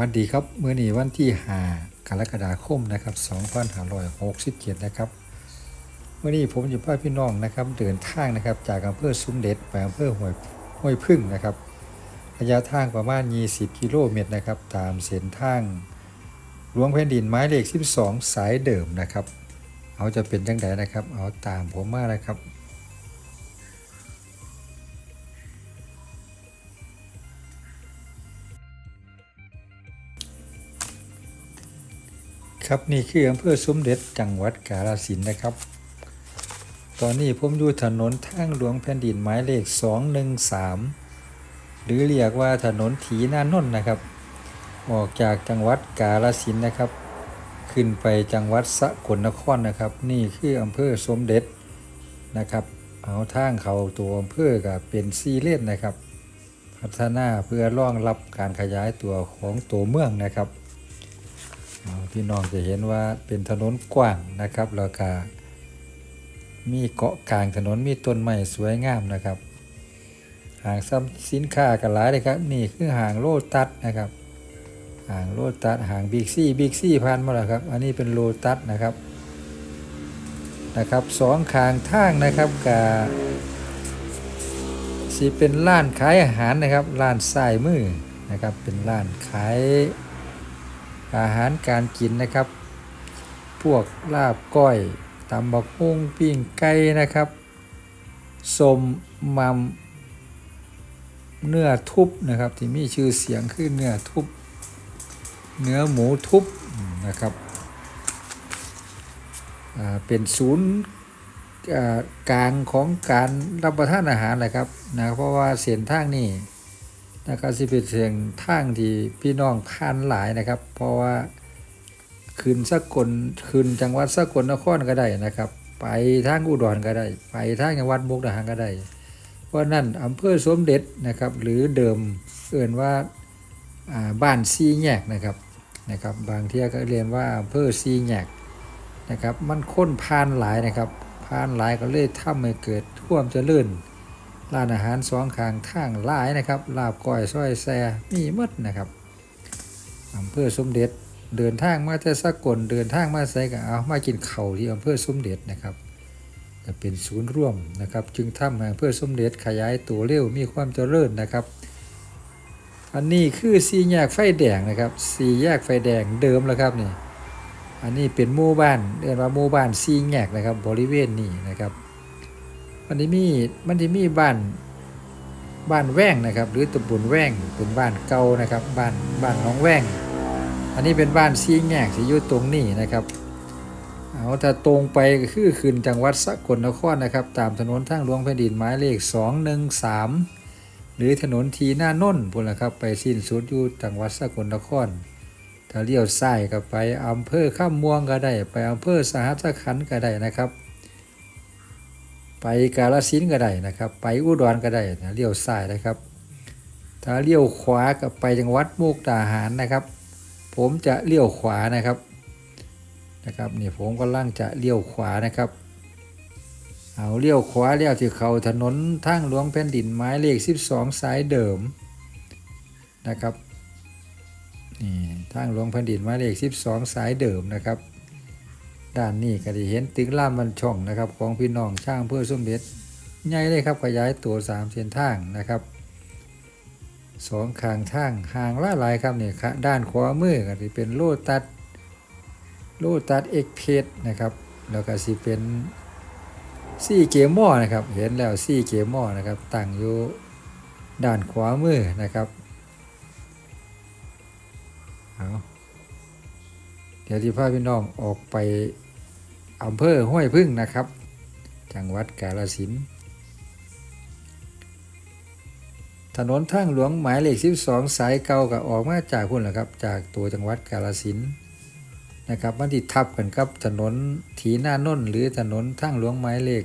วันดีครับเมื่อนี้วันที่5กรกฎาคมนะครับ2567นะครับเมื่อนี้ผมจะพาพี่น้องนะครับเดินทางนะครับจากอำเภอสุมเด็จไปอำเภอห้วยห้วยพึ่งนะครับระยะทางประมาณ 20 กิโลเมตรนะครับตามเส้นทางหลวงแผ่นดินไม้เลข 12 สายเดิมนะครับ เอาจะเป็นจังไดนะครับ เอาตามผมมานะครับ ครับนี่คืออำเภอสมเด็จจังหวัดกาฬสินธุ์นะครับ ตอนนี้ผมอยู่ถนนทางหลวงแผ่นดินหมายเลข 213 หรือเรียกว่าถนนถีนานนท์นะครับ ออกจากจังหวัดกาฬสินธุ์นะครับ ขึ้นไปจังหวัดสกลนครนะครับ นี่คืออำเภอสมเด็จนะครับเอาทางเขาตัวอำเภอกับเป็นซีเลนนะครับ พัฒนาเพื่อรองรับการขยายตัวของตัวเมืองนะครับ พี่น้องจะเห็นว่าเป็นถนนกว้างนะครับแล้วก็มีเกาะกลางถนนมีต้นไม้สวยงามนะครับห่างซ้ำสินค้ากันหลายเลยครับนี่คือห่างโลตัสนะครับห่างโลตัสห่างบิ๊กซี่บิ๊กซี่พันมาแล้วครับ อันนี้เป็นโลตัสนะครับนะครับสองขางทางนะครับกับสิเป็นร้านขายอาหารนะครับร้านสายมือนะครับเป็นร้านขาย อาหารการกินนะครับ พวกลาบก้อยตำบักหุ่งปิ้งไก่นะครับสมมัมเนื้อทุบนะครับ ที่มีชื่อเสียงคือเนื้อทุบ เนื้อหมูทุบนะครับเป็นศูนย์กลางของการรับประทานอาหารแหละครับนะเพราะว่าเส้นทางนี้ นะครับสิเป็นเสียงทางที่พี่น้องผ่านหลายนะครับ เพราะว่าคืนสกลคืนจังหวัดสกลนครก็ได้นะครับ ไปทางอุดรก็ได้ ไปทางจังหวัดมุกดาหารก็ได้ เพราะนั่นอำเภอสมเด็จนะครับ หรือเดิมเอื่นว่าาบ้านซีแยกนะครับนะครับ บางที่ก็เรียนว่าอำเภอซีแยกนะครับ มันค้นผ่านหลายนะครับผ่านหลายก็เลยทำให้เกิดท่วมเจริญ ร้านอาหารสองข้างทางหลายนะครับลาบก้อยซอยแซมีมดนะครับอำเภอสมเด็จเดินทางมาแต่สกลเดินทางมาใส่ก็เอามากินเข่าที่อำเภอสมเด็จนะครับจะเป็นศูนย์ร่วมนะครับ จึงทำให้อำเภอสมเด็จขยายตัวเร็วมีความเจริญนะครับอันนี้คือสี่แยกไฟแดงนะครับสี่แยกไฟแดงเดิมแล้วครับนี่อันนี้เป็นหมู่บ้านเรียกว่าหมู่บ้านสี่แยกนะครับบริเวณนี้นะครับ มันจะมีมันจะมีบ้านบ้านแว่งนะครับ หรือตำบลแว่งเป็นบ้านเก่านะครับ บ้านบ้านน้องแว่ง อันนี้เป็นบ้านซีแงกที่อยู่ตรงนี้นะครับเอาถ้าตรงไปก็คือขึ้นจังหวัดสกลนครนะครับ ตามถนนทางหลวงแผ่นดินหมายเลข 213 หรือถนนทีหน้านนท์พุ่นละครับ ไปสิ้นสุดอยู่จังหวัดสกลนคร ถ้าเลี้ยวซ้ายก็ไปอำเภอข้ามม่วงก็ได้ ไปอำเภอสหัสขันก็ได้นะครับ ไปกาลสินก็ได้นะครับ ไปอุดรก็ได้นะเลี้ยวซ้ายนะครับ ถ้าเลี้ยวขวาก็ไปจังหวัดมุกดาหารนะครับ ผมจะเลี้ยวขวานะครับนะครับนี่ผมกำลังจะเลี้ยวขวานะครับ เอาเลี้ยวขวาเลี้ยวที่เขาถนนทางหลวงแผ่นดินไม้เลข 12 สายเดิมนะครับนี่ทางหลวงแผ่นดินไม้เลข 12 สายเดิมนะครับ ด้านนี้ก็ได้เห็นตึกล่ามมันช่องนะครับ ของพี่น้องช่างเพื่อสมเด็จใหญ่เลยครับขยายตัวสามเส้นทางนะครับสองข้างทางห่างละหลายครับเนี่ยค่ะด้านขวามือก็จะเป็นโลตัสโลตัสเอกเพสนะครับแล้วก็สิเป็นซี่เกมอนะครับเห็นแล้วซี่เกมอนะครับตั้งอยู่ด้านขวามือนะครับเอาเดี๋ยวที่พาพี่น้องออกไป อำเภอห้วยพึ่งนะครับ จังหวัดกาฬสินธุ์ถนนทางหลวงหมายเลข 12 สายเก่าก็ออกมาจากพุ่นแหละครับ จากตัวจังหวัดกาฬสินธุ์นะครับมันติดทับกันกับถนนถีหน้านนท์หรือถนนทางหลวงหมายเลข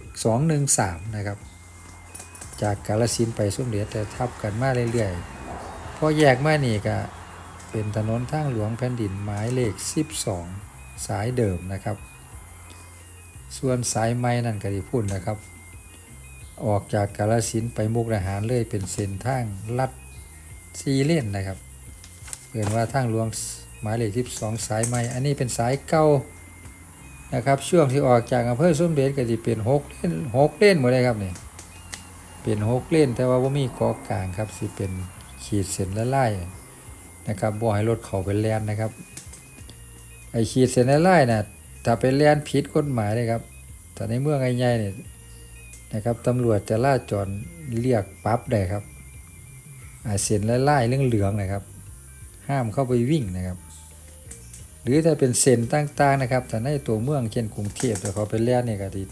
213 นะครับ จากกาฬสินธุ์ไปสมเด็จแต่ทับกันมาเรื่อยๆพอแยกมานี่ก็เป็นถนนทางหลวงแผ่นดินหมายเลข 12 สายเดิมนะครับ ส่วนสายไม้นั่นก็ที่พูดนะครับ ออกจากกาลสินไปมุกดาหารเลยเป็นเส้นทางลัดซีเลนนะครับเรียนว่าทางหลวงหมายเลข12สองสายใหม่อันนี้เป็นสายเก่านะครับ ช่วงที่ออกจากอำเภอสมเด็จก็สิเป็นหกเล่นหกเล่นหมดเลยครับนี่เป็นหกเล่นแต่ว่าบ่มีเกาะกลางครับสิเป็นขีดเส้นละไลายนะครับบ่ให้รถเขาไปแลนนะครับไอขีดเส้นละไลายน่ะ ถ้าไปแล่นผิดกฎหมายเลยครับแต่ในเมืองใหญ่ๆเนี่ยนะครับตำรวจจะล่าจรเรียกปั๊บได้ครับอาเส้นละลายเหลืองนะครับ ห้ามเข้าไปวิ่งนะครับ หรือถ้าเป็นเส้นต่างๆนะครับแต่ในตัวเมืองเช่นกรุงเทพแต่เขาไปแล่นนี่ยก็ดี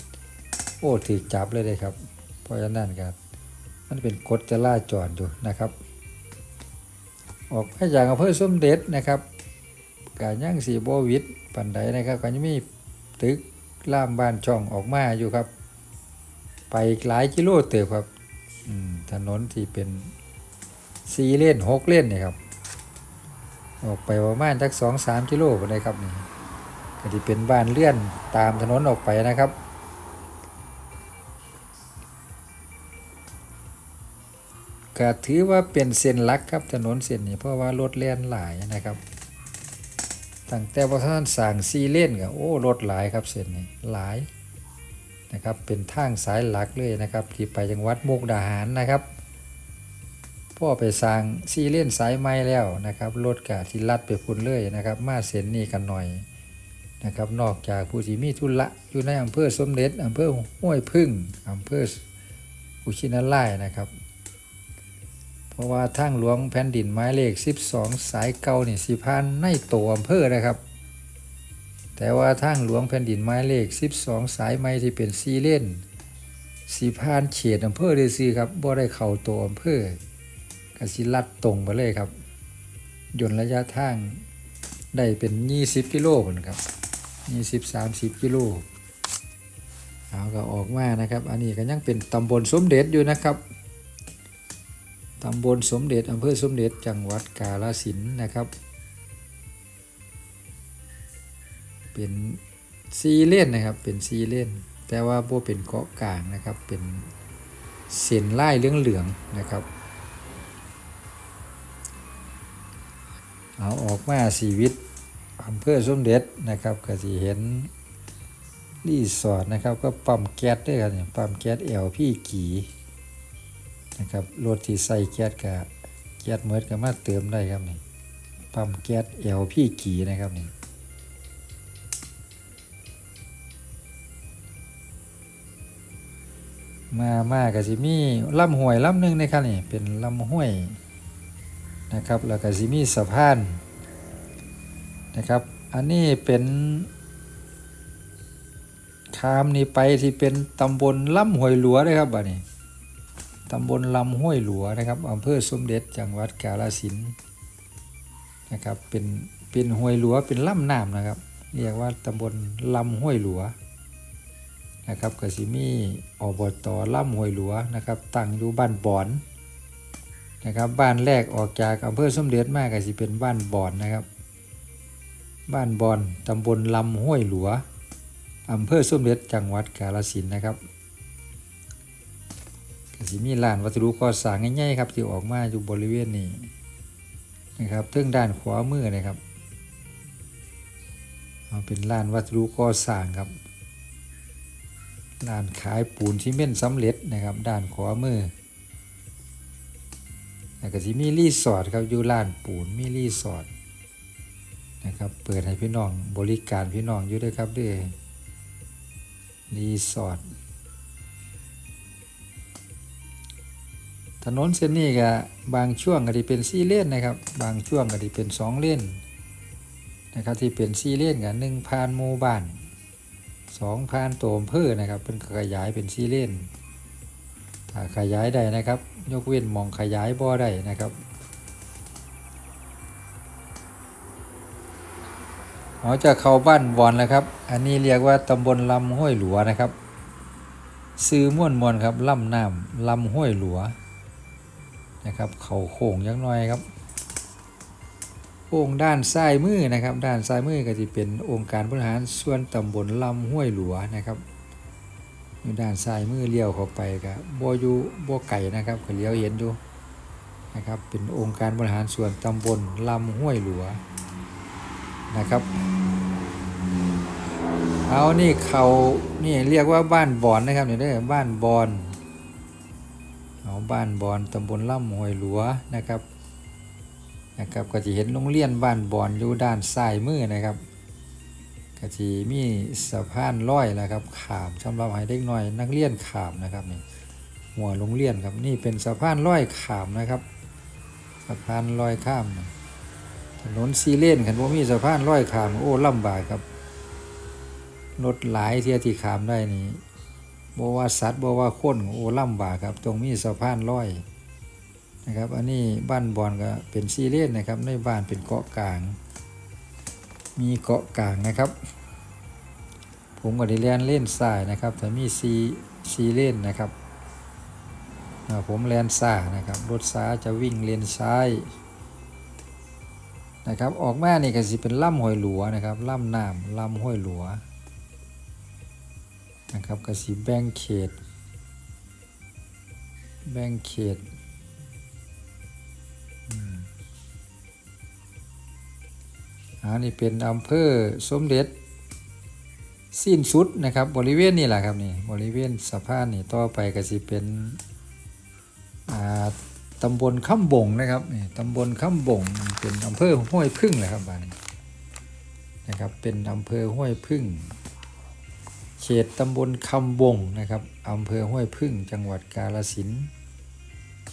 โอ้ถือจับเลยเลยครับ เพราะฉะนั้นครับมันเป็นกฎจราจรอยู่นะครับ ออกมาจากอำเภอส้มเด็จนะครับ กาย่างสีบวิดปันไดนะครับก็ยังมีตึกล่ามบ้านช่องออกมาอยู่ครับ ไปหลายกิโลเติบครับถนนที่เป็นสี่เลนหกเลนเนี่ยครับ ออกไปประมาณสักสองสามกิโลไปเลยครับนี่ก็ที่เป็นบ้านเลื่อนตามถนนออกไปนะครับก็ถือว่าเป็นเส้นลักครับถนนเส้นนี้เพราะว่ารถแล่นหลายนะครับ ตั้งแต่ว่าท่านสั่งซีเลนก็โอ้รถหลายครับเส้นนี้หลายนะครับเป็นทางสายหลักเลยนะครับ ที่ไปจังหวัดมุกดาหารนะครับพ่อไปสร้างซีเลนสายไม้แล้วนะครับรถกะที่ลัดไปพุ่นเลยนะครับ มาเส้นนี้กันหน่อยนะครับนอกจากผู้ที่มีธุระอยู่ในอำเภอสมเด็จอำเภอห้วยพึ่งอำเภออุชินาล่ายนะครับ เพราะว่าทางหลวงแผ่นดินไม้เลข 12 สายเก่านี่สิพานในตัวอำเภอนะครับ แต่ว่าทางหลวงแผ่นดินไม้เลข 12 สายไม้ที่เป็นซีเลนสีพานเฉดอำเภอเดซีครับบ่ได้เข้าตัวอำเภอกสิลัดตรงไปเลยครับยนระยะทางได้เป็น 20 กิโลพุ่นครับ20 30 กิโลเอาก็ออกมานะครับ อันนี้ก็ยังเป็นตำบลสมเด็จอยู่นะครับ ตำบลสมเด็จอำเภอสมเด็จจังหวัดกาฬสินนะครับ เป็นซีเลนนะครับ เป็นซีเลนแต่ว่าโบเป็นเกาะกลางนะครับ เป็นเส้นลายเหลืองๆนะครับ เอาออกมาสีวิตอำเภอสมเด็จนะครับก็สิเห็นรีสอร์ทนะครับ ก็ปั๊มแก๊สด้วยกันปั๊มแก๊สเอลพี่กี นะครับรถที่ใส่แก๊สกับแก๊สเมิดก็มาเติมได้ครับนี่ปั๊มแก๊สเอลพี่กีนะครับนี่มามาก็สิมีลำห้วยลำหนึ่งนะครับนี่เป็นลำห้วยนะครับแล้วก็สิมีสะพานนะครับ อันนี้เป็นคามนี่ไปที่เป็นตำบลลำห้วยหลวนะครับบัดนี้ ตำบลลำห้วยหลวนะครับอำเภอสมเด็จจังหวัดกาฬสินนะครับเป็นเป็นห้วยหลวเป็นลำน้ำนะครับเรียกว่าตำบลลำห้วยหลวนะครับกสิมีอบตลำห้วยหลวนะครับตั้งอยู่บ้านบอนนะครับบ้านแรกออกจากอำเภอสมเด็จมากก็สิเป็นบ้านบอนนะครับ บ้านบอนตำบลลำห้วยหลัวอำเภอสมเด็จจังหวัดกาฬสินนะครับ สิมีร้านวัสดุก่อสร้างง่ายๆครับที่ออกมาอยู่บริเวณนี้นะครับทึ่งด้านขวามือนะครับเอาเป็นร้านวัสดุก่อสร้างครับร้านขายปูนซีเมนต์สำเร็จนะครับ ด้านขวามือแล้วก็สิมีรีสอร์ทครับอยู่ร้านปูนมีรีสอร์ทนะครับเปิดให้พี่น้องบริการพี่น้องอยู่ด้วยครับด้วยรีสอร์ท ถนนเส้นนี้ก็บางช่วงก็ที่เป็นสี่เลนนะครับ บางช่วงก็ที่เป็นสองเลนนะครับที่เป็นสี่เลนกับหนึ่งพานหมู่บ้านสองพานตัวอำเภอนะครับเป็นขยายเป็นสี่เลนถ้าขยายได้นะครับ ยกเว้นมองขยายบ่อได้นะครับเราจะเข้าบ้านบอนแล้วครับ อันนี้เรียกว่าตำบลลำห้วยหลัวนะครับ ซื้อม่วนมวนครับลำน้ำลำห้วยหลัว นะครับ เขาโค้งยักหน้อยครับโค้งด้านซ้ายมือนะครับ ด้านซ้ายมือก็จะเป็นองค์การบริหารส่วนตำบลลำห้วยหลัวนะครับด้านซ้ายมือเลี้ยวเข้าไปก็บ่อยู่บ่ไก่นะครับก็เลี้ยวเห็นอยู่นะครับเป็นองค์การบริหารส่วนตำบลลำห้วยหลวนะครับเอานี่เขานี่เรียกว่าบ้านบอนนะครับเนี่ยเด้อบ้านบอน เอาบ้านบอนตำบลล่ำห้วยหลัวนะครับนะครับก็จะเห็นโรงเรียนบ้านบอนอยู่ด้านซ้ายมือนะครับก็จะมีสะพานลอยนะครับขามสำหรับให้เด็กน้อย นักเรียนขามนะครับนี่หัวโรงเรียนครับนี่เป็นสะพานลอยขามนะครับสะพานลอยข้ามถนนซีเลนคันว่ามีสะพานลอยขามโอ้ลำบากครับรถหลายเที่ยที่ขามได้นี่ บว่าสัตว์บว่าคนโอ้ลำบากครับ ตรงมีสะพานลอยนะครับ อันนี้บ้านบอนก็เป็นซีเลนนะครับ ในบ้านเป็นเกาะกลาง มีเกาะกลางนะครับ ผมก็ได้เลียนเล่นซ้ายนะครับ แต่มีซีซีเลนนะครับผมแลนซ้านะครับรถซ้าจะวิ่งเลนซ้ายนะครับออกมานี่ก็สิเป็นล่ำห้วยหลัวนะครับล่ำน้ำล่ำห้วยหลัว นะครับกสิแบ่งเขต แบ่งเขตอันนี้เป็นอำเภอสมเด็จสิ้นสุดนะครับ บริเวณนี่แหละครับนี่บริเวณสะพานนี่ต่อไปก็สิเป็นอ่าตำบลข้าบงนะครับนี่ตำบลข้าบงเป็นอำเภอห้วยพึ่งเลยครับบ้านนี้นะครับเป็นอำเภอห้วยพึ่ง ขตตำบลคำบงนะครับอำเภอห้วยพึ่งจังหวัดกาฬสิน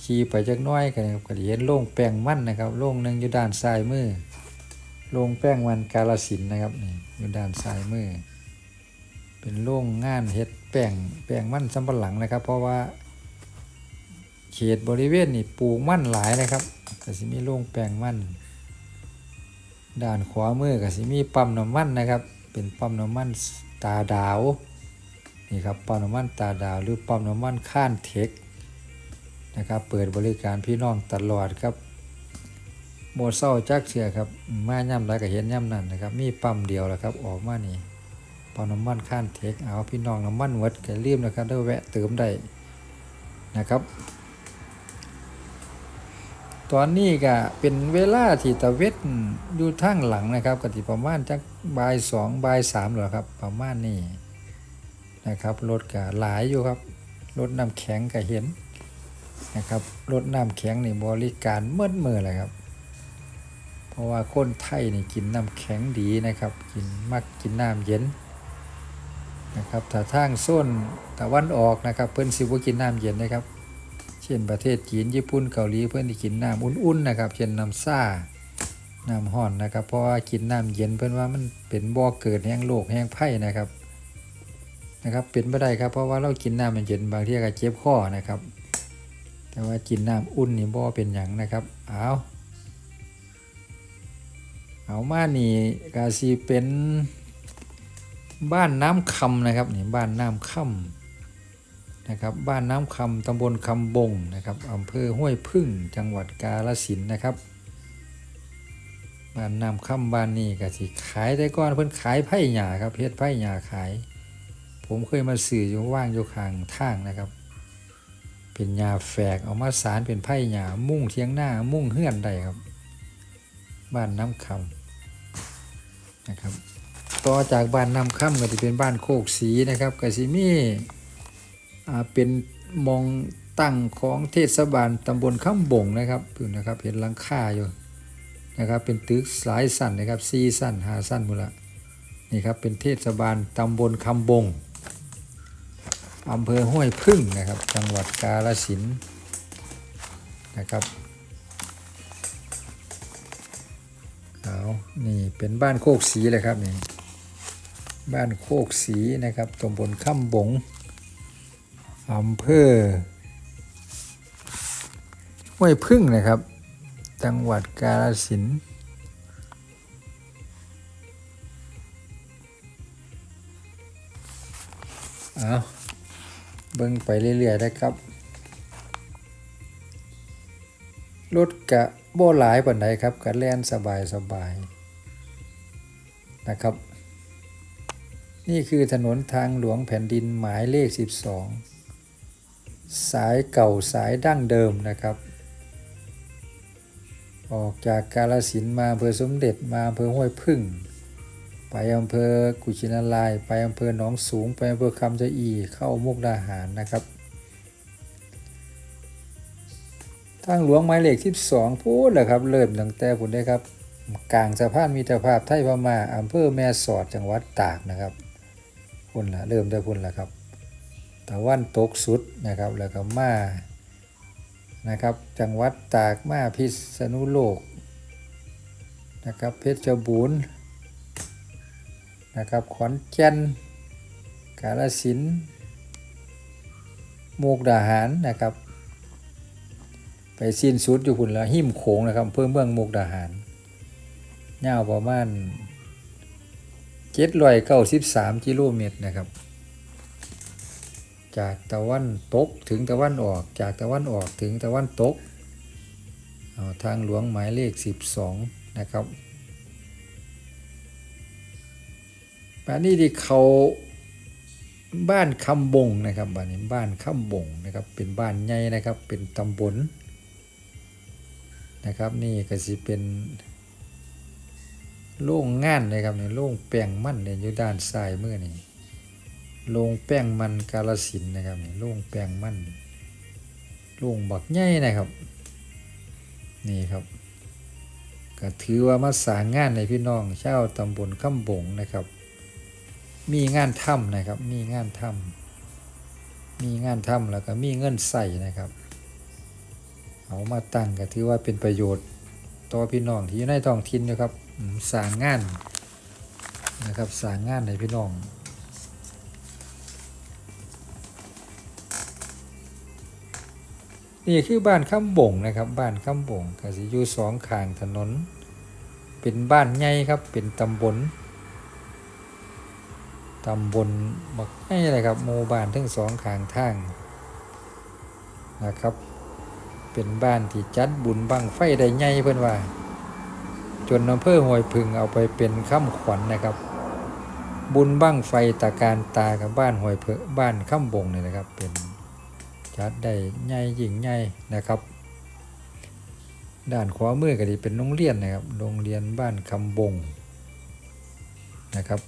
ขี่ไปจักน้อยกันครับก็เห็นโล่งแป้งมันนะครับโล่งหนึ่งอยู่ด้านซ้ายมือโล่งแป้งมันกาฬสินนะครับนี่อยู่ด้านซ้ายมือ เป็นโล่งงานเฮ็ดแป้งแป้งมันสำปะหลังนะครับ เพราะว่า เขตบริเวณนี่ปลูกมันหลายนะครับก็สิมีโล่งแป้งมันด้านขวามือก็สิมีปั๊มน้ำมันนะครับ เป็นปั๊มน้ำมัน ตาดาว นี่ครับปั๊มน้ำมันตาดาว หรือปั๊มน้ำมันข้านเทคนะครับเปิดบริการพี่น้องตลอดครับโมเศร้าจักเสือครับมาย่ำไรก็เห็นย่ำนั่นนะครับ มีปั๊มเดียวแหละครับออกมานี่ปั๊มน้ำมันข้านเทคเอาพี่น้องน้ำมันวัดก็รีบนะครับได้แวะเติมได้นะครับ ตอนนี้ก็เป็นเวลาที่ตะเวทอยู่ทางหลังนะครับก็ที่ประมาณจักบ่ายสองบ่ายสามหรอครับ ประมาณนี้นะครับรถก็หลายอยู่ครับรถน้ำแข็งก็เห็นนะครับรถน้ำแข็งนี่บริการเมื่อเมื่อเลยครับ เพราะว่าคนไทยนี่กินน้ำแข็งดีนะครับ กินมักกินน้ำเย็นนะครับถ้าทางโซนตะวันออกนะครับ เพิ่นสิบ่กินน้ำเย็นนะครับ เช่นประเทศจีนญี่ปุ่นเกาหลีเพื่อนที่กินน้ำอุ่นๆนะครับ เช่นน้ำซ่าน้ำห้อนนะครับเพราะว่ากินน้ำเย็นเพื่อนว่ามันเป็นบ่อเกิดแห่งโรคแห่งไผ่นะครับนะครับเป็นไม่ได้ครับเพราะว่าเรากินน้ำมันเย็นบางทีก็เจ็บคอนะครับ แต่ว่ากินน้ำอุ่นนี่บ่เป็นหยังนะครับเอาเอามานี่ก็สิเป็นบ้านน้ำคำนะครับนี่บ้านน้ำคำ นะครับบ้านน้ำคำตำบลคำบงนะครับอำเภอห้วยพึ่งจังหวัดกาฬสินนะครับบ้านน้ำคำบ้านนี้ก็สิขายแต่ก่อนเพิ่นขายไผ่หญ้าครับเฮ็ดไผ่หญ้าขาย ผมเคยมาสื่ออยู่ว่างอยู่ข้างทางนะครับ เป็นหญ้าแฝกเอามาสารเป็นไผ่หญ้ามุ่งเทียงหน้ามุ่งเฮือนได้ครับ บ้านน้ำคำนะครับ ต่อจากบ้านน้ำคำก็จะเป็นบ้านโคกสีนะครับก็สิมี เป็นมองตั้งของเทศบาลตำบลข้ามบงนะครับอยู่นะครับเห็นหลังคาอยู่นะครับเป็นตึกหลายสั้นนะครับสี่สั้นหาสั้นหมดละนี่ครับเป็นเทศบาลตำบลคำบงอำเภอห้วยพึ่งนะครับ จังหวัดกาฬสินนะครับเอานี่เป็นบ้านโคกสีเลยครับนี่บ้านโคกสีนะครับตำบลข้ามบง อำเภอห้วยพึ่งนะครับ จังหวัดกาฬสินธุ์เอาเบิ่งไปเรื่อยๆนะครับ รถกะโบหลายปานใดครับกะแล่นสบายสบายๆนะครับ นี่คือถนนทางหลวงแผ่นดินหมายเลข 12 สายเก่าสายดั้งเดิมนะครับ ออกจากกาลสินมาอำเภอสมเด็จมาอำเภอห้วยพึ่ง ไปอำเภอกุชินาราย ไปอำเภอหนองสูง ไปอำเภอคำชะอีเข้ามุกดาหารนะครับทางหลวงหมายเลข12พูดแหละครับ เริ่มตั้งแต่พุ่นได้ครับกลางสะพานมิตรภาพไทยพม่าอำเภอแม่สอดจังหวัดตากนะครับพุ่นละเริ่มได้พุ่นละครับ ตะวันตกสุดนะครับแล้วก็มานะครับจังหวัดตากมาพิษณุโลกนะครับเพชรบูรณ์นะครับขอนแก่นกาฬสินมุกดาหารนะครับ ไปสิ้นสุดอยู่พุ่นละหิมโขงนะครับเพื่อเมืองมุกดาหารยาวประมาณ793กิโลเมตรนะครับ จากตะวันตกถึงตะวันออกจากตะวันออกถึงตะวันตกาทางหลวงหมายเลข 12 นะครับบ้านนี้ที่เขาบ้านคำบงนะครับบ้านนี้บ้านคำบงนะครับเป็นบ้านใหญ่นะครับเป็นตำบลนะครับนี่ก็สิเป็นโล่งงานนะครับนี่โล่งแป้งมั่นเนี่ยอยู่ด้านซ้ายมือนี่ โล่งแป้งมันกาลสินนะครับนี่โล่งแป้งมันโล่งบักใหญ่นะครับ นี่ครับก็ถือว่ามาสางงานในพี่น้องชาวตำบลคำบงนะครับ มีงานทำนะครับ มีงานทำมีงานทำแล้วก็มีเงินใส่นะครับ เอามาตั้งก็ถือว่าเป็นประโยชน์ต่อพี่น้องที่อยู่ในท้องถิ่นนะครับสางงานนะครับสางงานให้พี่น้อง นี่คือบ้านข้ามบ่งนะครับ บ้านข้ามบ่งก็สิอยู่สองข้างถนน เป็นบ้านใหญ่ครับ เป็นตำบลตำบลบักใหญ่เลยครับหมู่บ้านทั้งสองข้างทางนะครับ เป็นบ้านที่จัดบุญบังไฟได้ใหญ่เพิ่อนว่า จนอำเภอห้วยพึงเอาไปเป็นข้ามขวัญนะครับ บุญบังไฟตะการตากับบ้านห้วยเพิงบ้านข้ามบงเนี่ยนะครับเป็น จัดได้ใหญ่ยิ่งใหญ่นะครับ ด้านขวามือก็ดีเป็นโรงเรียนนะครับโรงเรียนบ้านคำบงนะครับ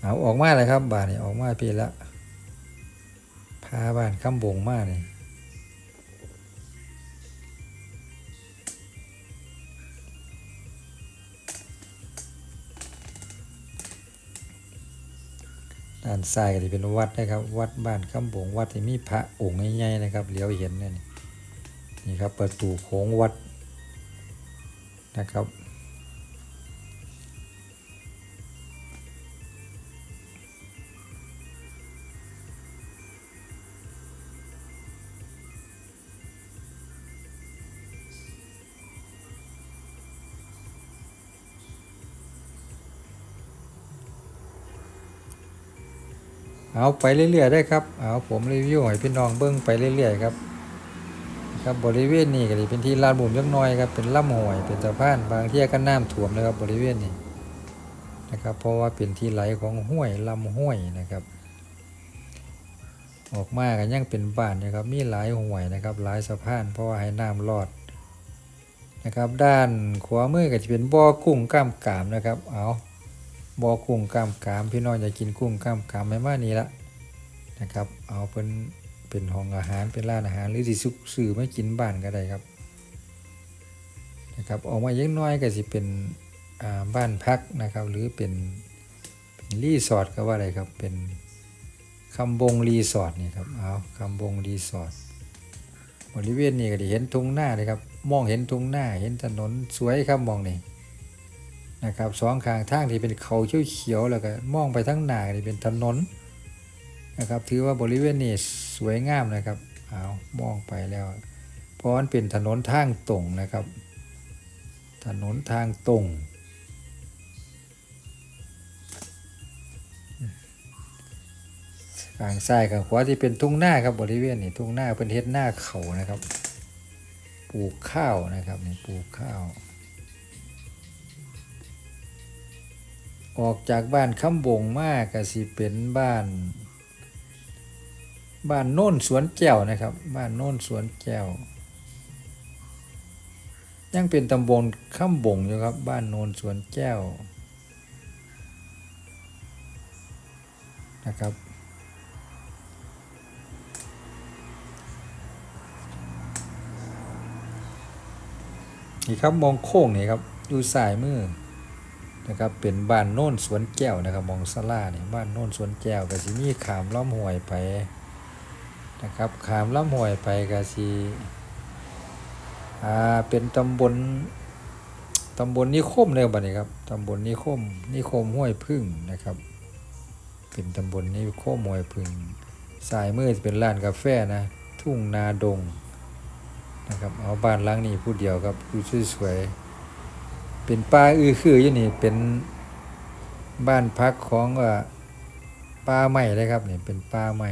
เอาออกมาเลยครับบ้านนี่ออกมาปีละพาบ้านคำบงมาเนี่ย ด้านซ้ายก็จะเป็นวัดนะครับ วัดบ้านคำบงวัดที่มีพระองค์ใหญ่ๆนะครับเหลียวเห็นเนี่ยนี่นี่ครับประตูโค้งวัดนะครับ เอาไปเรื่อยๆได้ครับเอาผมรีวิวให้พี่น้องเบิ้งไปเรื่อยๆครับครับบริเวณนี้ก็สิเป็นที่ลาดบุ่มเล็กน้อยครับเป็นลำห้วยเป็นสะพานบางที่ก็น้ำท่วมนะครับบริเวณนี้นะครับ เพราะว่าเป็นที่ไหลของห้วยลำห้วยนะครับ ออกมากันยังเป็นบ้านนะครับมีหลายห้วยนะครับหลายสะพาน เพราะว่าให้น้ำรอดนะครับ ด้านขวามือก็จะเป็นบ่อกุ้งกล้ามกามนะครับเอา บอกุ้งกล้ามกาม พี่น้องอยากกินกุ้งกล้ามกามไม่มานี่ละนะครับ เอาเป็นเป็นห้องอาหารเป็นร้านอาหารหรือสิซุกซื้อไม่กินบ้านก็ได้ครับนะครับออกมาเยอะน้อยก็สิเป็นบ้านพักนะครับ หรือเป็นเป็นรีสอร์ทก็ว่าอะไรครับเป็นคำบงรีสอร์ทนี่ครับเอาคำบงรีสอร์ทบริเวณนี้ก็ได้เห็นทุ่งหน้าเลยครับมองเห็นทุ่งหน้าเห็นถนนสวยครับมองนี่ นะครับสองข้างทางที่เป็นเขาเขียวๆแล้วก็มองไปทั้งหน้าก็ได้เป็นถนนนะครับถือว่าบริเวณนี้สวยงามนะครับเอามองไปแล้วเพราะมันเป็นถนนทางตรงนะครับ ถนนทางตรงข้างซ้ายข้างขวาที่เป็นทุ่งหน้าครับบริเวณนี้ทุ่งหน้าเป็นเฮ็ดหน้าเขานะครับ ปลูกข้าวนะครับนี่ปลูกข้าว ออกจากบ้านคำบงมากก็สิเป็นบ้าน บ้านโน่นสวนแก้วนะครับ บ้านโน่นสวนแก้ว ยังเป็นตำบลข้ามบงอยู่ครับ บ้านโนนสวนแก้วนะครับนี่ครับมองโค้งนี่ครับดูสายมือ นะครับเป็นบ้านโน่นสวนแก้วนะครับมองสลาเนี่ยบ้านโน่นสวนแก้วก็สิมีขามล้อมห้วยไปนะครับขามล้อมห้วยไปก็สิอ่าเป็นตำบลตำบลนิคมเลยบัดนี้ครับตำบลนิคมนิคมห้วยพึ่งนะครับ เป็นตำบลนิคมห้วยพึ่งสายมือจะเป็นร้านกาแฟนะทุ่งนาดงนะครับเอาบ้านหลังนี้ผู้เดียวครับอยู่สวยๆ เป็นป่าอือคืออยู่นี่เป็นบ้านพักของว่าป่าไม้เลยครับนี่เป็นป่าไม้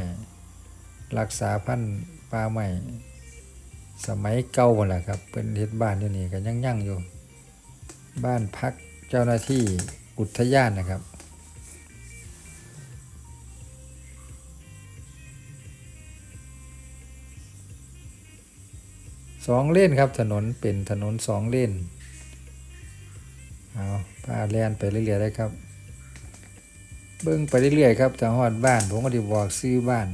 รักษาพันธุ์ป่าไม้สมัยเก่าหมดแหละครับเป็นเฮ็ดบ้านอยู่นี่ก็ยังยั่งอยู่ บ้านพักเจ้าหน้าที่อุทยานนะครับสองเลนครับถนนเป็นถนนสองเลน เอาพาแล่นไปเรื่อยๆได้ครับ เบิ้งไปเรื่อยๆครับจะฮอดบ้าน ผมก็จะบอกซื้อบ้าน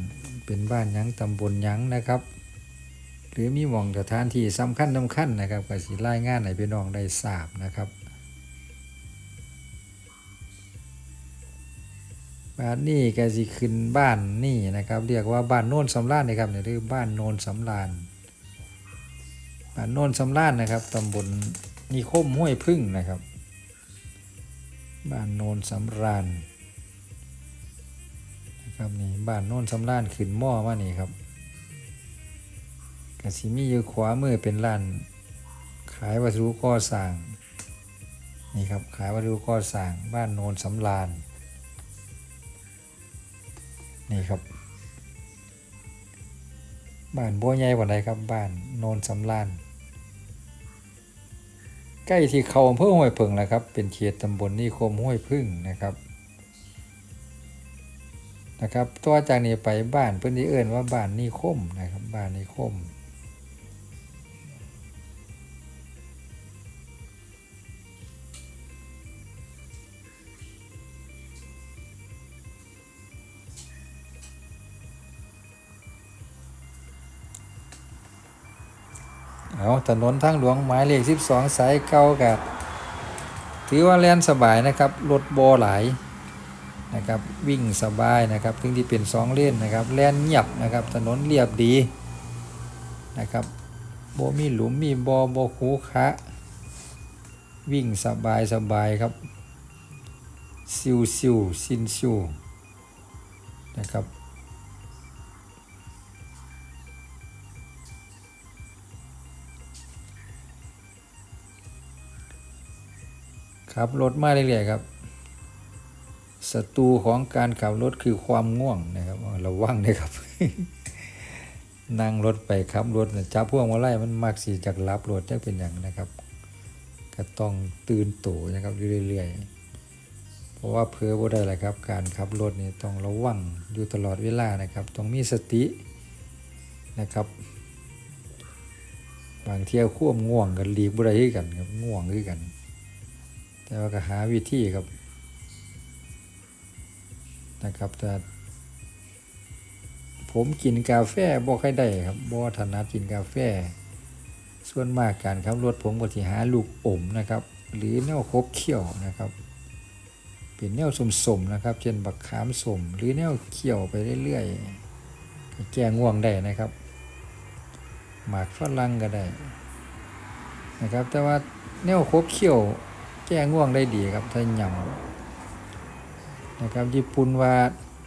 เป็นบ้านยังตำบลยังนะครับ หรือมีหม่องสถานที่สำคัญสำคัญนะครับก็สิรายงานให้พี่น้องได้ทราบนะครับบ้านนี้ก็สิขึ้นบ้านนี่นะครับ เรียกว่าบ้านโน่นสำราญนะครับนี่คือบ้านโน่นสำราญบ้านโนนสำราญนะครับตำบลนิคมห้วยพึ่งนะครับ บ้านโนนสำราญนะครับนี่บ้านโนนสำราญขึ้นหม้อมานี่ครับกสิมีอยู่ขวามือเป็นร้าน ขายวัสดุก่อสร้างนี่ครับขายวัสดุก่อสร้างบ้านโนนสำราญนี่ครับบ้านบัวใหญ่กว่าใดครับบ้านโนนสำราน ใกล้ที่เขาอำเภอห้วยพึ่งแล้วครับ เป็นเขตตำบลนิคมห้วยพึ่งนะครับนะครับตัวจากนี้ไปบ้านเพื่อนที่เอื่นว่าบ้านนิคมนะครับบ้านนิคม เอาถนนทางหลวงหมายเลข 12 สายเก่ากับถือว่าแล่นสบายนะครับ รถบหลายนะครับ วิ่งสบายนะครับ ถึงที่เป็นสองเลนนะครับแล่นเงียบนะครับ ถนนเรียบดีนะครับโบมีหลุมมีบอโบคูคะวิ่งสบายสบายครับซิวซิวซินซิวนะครับ ขับรถมาเรื่อยๆครับศัตรูของการขับรถคือความง่วงนะครับระวังนะครับ นั่งรถไปขับรถจับพวงมาไล่มันมักสีจากรับรถจะเป็นอย่างนะครับ ก็ต้องตื่นตัวนะครับเรื่อยๆเพราะว่าเพอบ่ได้แหละครับ การขับรถนี่ต้องระวังอยู่ตลอดเวลานะครับต้องมีสตินะครับบางเที่ยวควบง่วงกันหลีกบ่ได้คือกันครับง่วงคือกัน แต่ว่าก็หาวิธีครับนะครับแต่ผมกินกาแฟบ่ค่อยได้ครับบ่ถนัดกินกาแฟ ส่วนมากการขับรถผมก็สิหาลูกอมนะครับ หรือแนวคบเคี้ยวนะครับ เป็นแนวสมๆนะครับ เช่นบักขามสมหรือแนวเคี้ยวไปเรื่อยๆแก้ง่วงได้นะครับ หมากฝรั่งก็ได้นะครับ แต่ว่าแนวคบเคี้ยว แก้ง่วงได้ดีครับถ้าหยำนะครับญี่ปุ่นว่า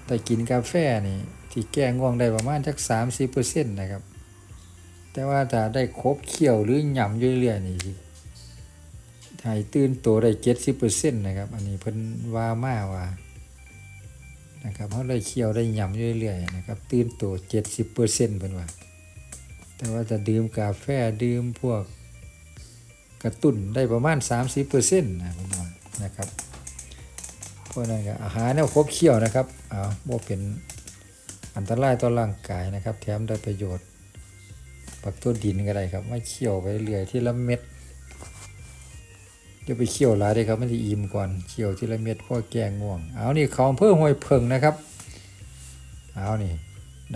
แต่กินกาแฟนี่ที่แก้ง่วงได้ประมาณสักสามสิบเปอร์เซ็นต์นะครับ แต่ว่าถ้าได้ครบเคี่ยวหรือหยำอยู่เรื่อยๆนี่สิให้ตื่นตัวได้เจ็ดสิบเปอร์เซ็นต์นะครับ อันนี้เพิ่นว่ามาว่านะครับเขาได้เคี่ยวได้หยำอยู่เรื่อยๆนะครับ ตื่นตัวเจ็ดสิบเปอร์เซ็นต์เพิ่นว่า แต่ว่าจะดื่มกาแฟดื่มพวก กระตุ้นได้ประมาณ 30%นะพี่น้องนะครับเพราะนั้นก็อาหารแนวครบเคี่ยวนะครับเอาบ่เป็นอันตรายต่อร่างกายนะครับ แถมได้ประโยชน์ปักตัวดินก็ได้ครับไม่เคี่ยวไปเรื่อยที่ละเม็ดจะไปเคี่ยวหลายได้ครับมันจะอิ่มก่อนเคี่ยวที่ละเม็ดพ่อแก้ง่วงเอานี่ของเพื่อห้วยเพิงนะครับเอานี่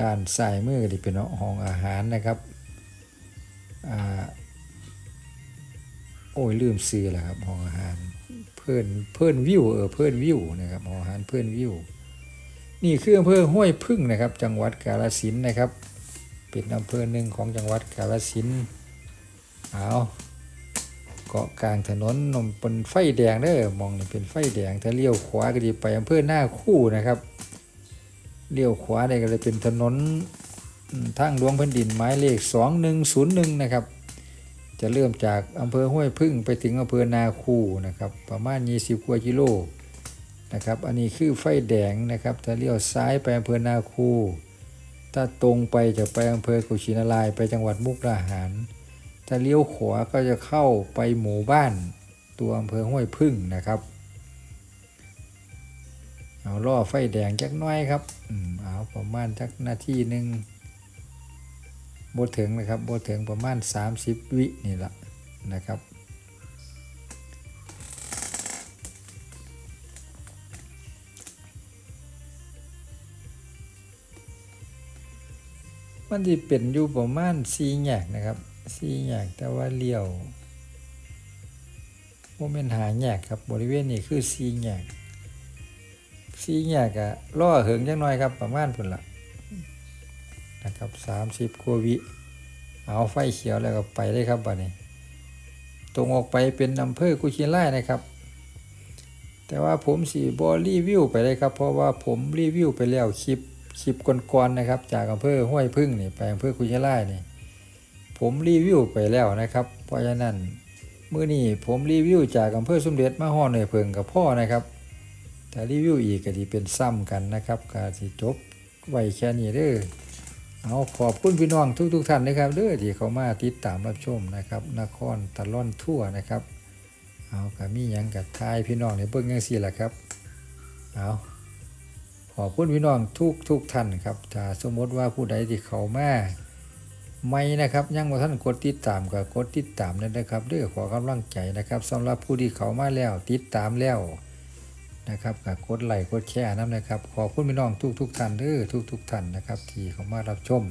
ด้านซ้ายมือนี่เป็นห้องอาหารนะครับอ่า โอ้ยลืมซื้อแล้วครับหออาหารเพื่อนเพื่อนวิวเออเพื่อนวิวนะครับหออาหารเพื่อนวิว นี่คืออำเภอห้วยพึ่งนะครับ จังหวัดกาฬสินนะครับ เป็นอำเภอหนึ่งของจังหวัดกาฬสินเอาเกาะกลางถนนนมเป็นไฟแดงเด้อมองนี่เป็นไฟแดงถ้าเลี้ยวขวาก็ดีไปอำเภอหน้าคู่นะครับเลี้ยวขวาเนี่ยก็เลยเป็นถนนทางหลวงแผ่นดินหมายเลข 2101 นะครับ จะเริ่มจากอำเภอห้วยพึ่งไปถึงอำเภอนาคูนะครับ ประมาณ 20กว่ากิโลนะครับ อันนี้คือไฟแดงนะครับถ้าเลี้ยวซ้ายไปอำเภอนาคู ถ้าตรงไปจะไปอำเภอกุชินารายไปจังหวัดมุกดาหาร ถ้าเลี้ยวขวาก็จะเข้าไปหมู่บ้านตัวอำเภอห้วยพึ่งนะครับ เอาล่อไฟแดงจักน้อยครับ อืมเอาประมาณจักนาทีหนึ่ง บดถึงนะครับบดถึงประมาณ 30 วินี่แหละนะครับ มันจะเป็นอยู่ประมาณสี่แยกนะครับสี่แยกแต่ว่าเลี้ยวโมเมนหาแยกครับบริเวณนี้คือสี่แยกสี่แยกอะล่อเหิงจังหน้อยครับประมาณพุ่นละ นะครับสามสิบกว่าวิเอาไฟเขียวแล้วก็ไปได้ครับบัดนี้ ตรงออกไปเป็นอำเภอกุชินไล่นะครับ แต่ว่าผมสีบอรีวิวไปเลยครับ เพราะว่าผมรีวิวไปแล้วคลิปคลิปก่อนๆนะครับ จากอำเภอห้วยพึ่งนี่ไปอำเภอกุชินไล่นี่ผมรีวิวไปแล้วนะครับ เพราะฉะนั้นมื้อนี้ผมรีวิวจากอำเภอสมเด็จมาฮอดหน่วยเพิงกับพ่อนะครับแต่รีวิวอีกก็สิเป็นซ้ำกันนะครับก็สิจบไว้แค่นี้เด้อ เอาขอบคุณพี่น้องทุกๆทท่านนะครับเด้อที่เขามาติดตามรับชมนะครับนครตะล่อนทั่วนะครับเอาก็มียังกับทายพี่น้องในเบิ่งจังซี่แหละครับเอาขอบคุณพี่น้องทุกทุกท่านครับถ้าสมมติว่าผู้ใดที่เขามาไม่นะครับยังบ่าท่านกดติดตามก็กดติดตามนั่นนะครับเด้อขอกำลังใจนะครับสำหรับผู้ที่เขามาแล้วติดตามแล้ว นะครับก็กดไลค์กดแชร์นํนะครับ ขอบคุณพี่น้องทุกทุกท่านเด้อทุกทุกท่านนะครับ ที่เขามารับชม